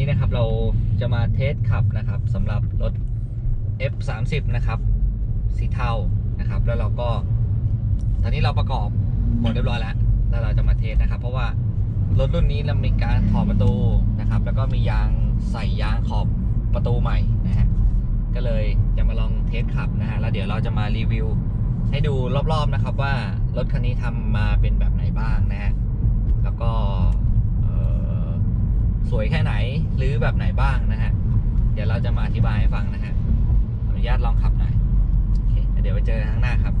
นี้นะครับเราจะมาเทสขับนะครับสำหรับรถ F30 นะครับสีเทานะครับ แล้วเราก็ ตอนนี้เราประกอบหมดเรียบร้อยแล้ว แล้วเราจะมาเทสนะครับ เพราะว่ารถรุ่นนี้เรามีการถอดประตูนะครับ แล้วก็มียางใส่ยางขอบประตูใหม่นะฮะก็เลยจะมาลองเทสขับนะฮะแล้วเดี๋ยวเราจะมารีวิวให้ดูรอบๆนะครับว่ารถคันนี้ทำมาเป็นแบบไหนบ้างนะฮะ แล้วก็เอ่อสวยแค่ไหนหรือ แบบไหนบ้างนะฮะ เดี๋ยวเราจะมาอธิบายให้ฟังนะฮะ อนุญาตลองขับหน่อย โอเค เดี๋ยวไปเจอกันข้างหน้าครับ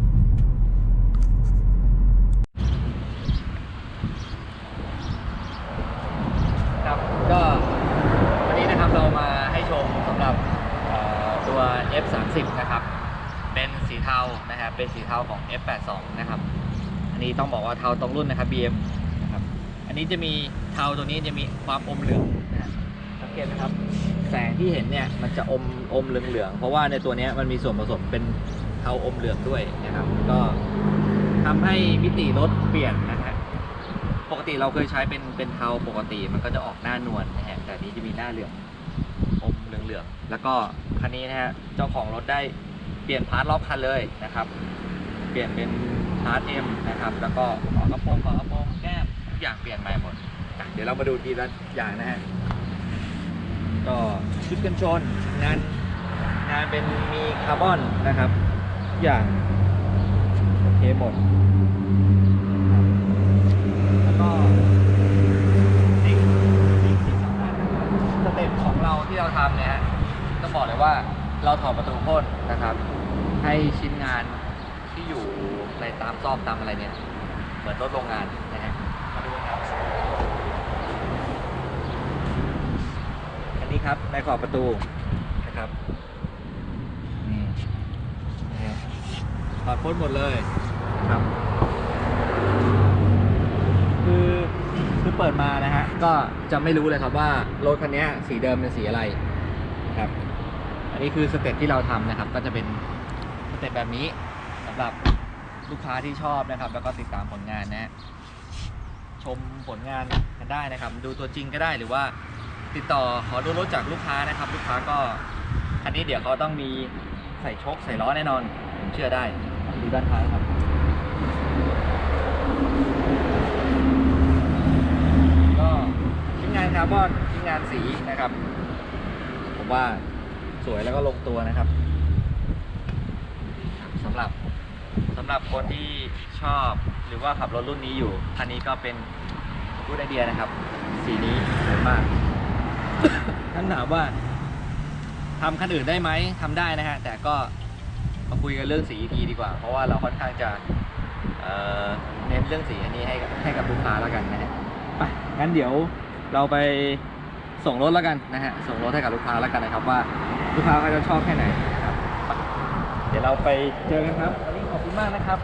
ครับก็วันนี้นะครับเรามาให้ชมสำหรับตัว F30 นะครับ เป็นสีเทานะครับ เป็นสีเทาของ F82 นะครับ อันนี้ต้องบอกว่าเทาตรงรุ่นนะครับ BM นะครับ อันนี้จะมีเทาตัวนี้จะมีความอมเหลืองนะฮะสังเกตไหมครับ แสง ที่เห็นเนี่ยมันจะอมอมเหลืองเหลืองๆเพราะว่าในตัวนี้มันมีส่วนผสมเป็นเทาอมเหลืองด้วยนะครับ ก็ทำให้มิติรถเปลี่ยนนะฮะปกติเราเคยใช้เป็นเป็นเทาปกติมันก็จะออกหน้านวลนะฮะแต่นี้จะมีหน้าเหลืองอมเหลืองๆแล้วก็คันนี้นะฮะเจ้าของรถได้เปลี่ยนพาร์ทรอบคันเลยนะครับ เปลี่ยนเป็นพาร์ทเอ็มนะครับ แล้วก็ขอกระโปรงขอกระโปรงแก้มทุกอย่างเปลี่ยนใหม่หมดเดี๋ยวเรามาดูทีละอย่างนะฮะ ก็ชุดกันชนงานงานเป็นมีคาร์บอนนะครับอย่างโอเคหมด แล้วก็สิ่งสิ่งที่สำคัญสเต็ปของเราที่เราทำเนี่ยฮะต้องบอกเลยว่าเราถอดประตูพ่นนะครับ ให้ชิ้นงานที่อยู่ในตามซอกตามอะไรเนี่ย เหมือนรถโรงงานนะฮะมาดูนะครับอันนี้ครับ ในขอบประตูนะครับนี่นะฮะถอดพ่นหมดเลยครับคือคือเปิดมานะฮะก็จะไม่รู้เลยครับว่ารถคันนี้สีเดิมเป็นสีอะไรครับ อันนี้คือสเต็ปที่เราทำนะครับ ก็จะเป็นสเต็ปแบบนี้สำหรับลูกค้าที่ชอบนะครับ แล้วก็ติดตามผลงานนะฮะชมผลงานกันได้นะครับ ดูตัวจริงก็ได้หรือว่า ติดต่อขอดูรถจากลูกค้านะครับ ลูกค้าก็คันนี้เดี๋ยวเขาต้องมีใส่ชคใส่ล้อแน่นอนผมเชื่อได้ดูด้านท้ายครับก็ชิ้นงานคาร์บอนชิ้นงานสีนะครับ ผมว่าสวยแล้วก็ลงตัวนะครับสำหรับสำหรับคนที่ชอบหรือว่าขับรถรุ่นนี้อยู่คันนี้ก็เป็นกูดไอเดียนะครับ สีนี้สวยมาก ท่านถามว่าทำคันอื่นได้ไหมทำได้นะฮะ แต่ก็มาคุยกันเรื่องสีอีกทีดีกว่า เพราะว่าเราค่อนข้างจะเอ่อเน้นเรื่องสีอันนี้ให้กับให้กับลูกค้าแล้วกันนะฮะไปงั้นเดี๋ยวเราไปส่งรถแล้วกันนะฮะ ส่งรถให้กับลูกค้าแล้วกันนะครับว่าลูกค้าเขาจะชอบแค่ไหนนะครับไปเดี๋ยวเราไปเจอกันครับวันนี้ขอบคุณมากนะครับ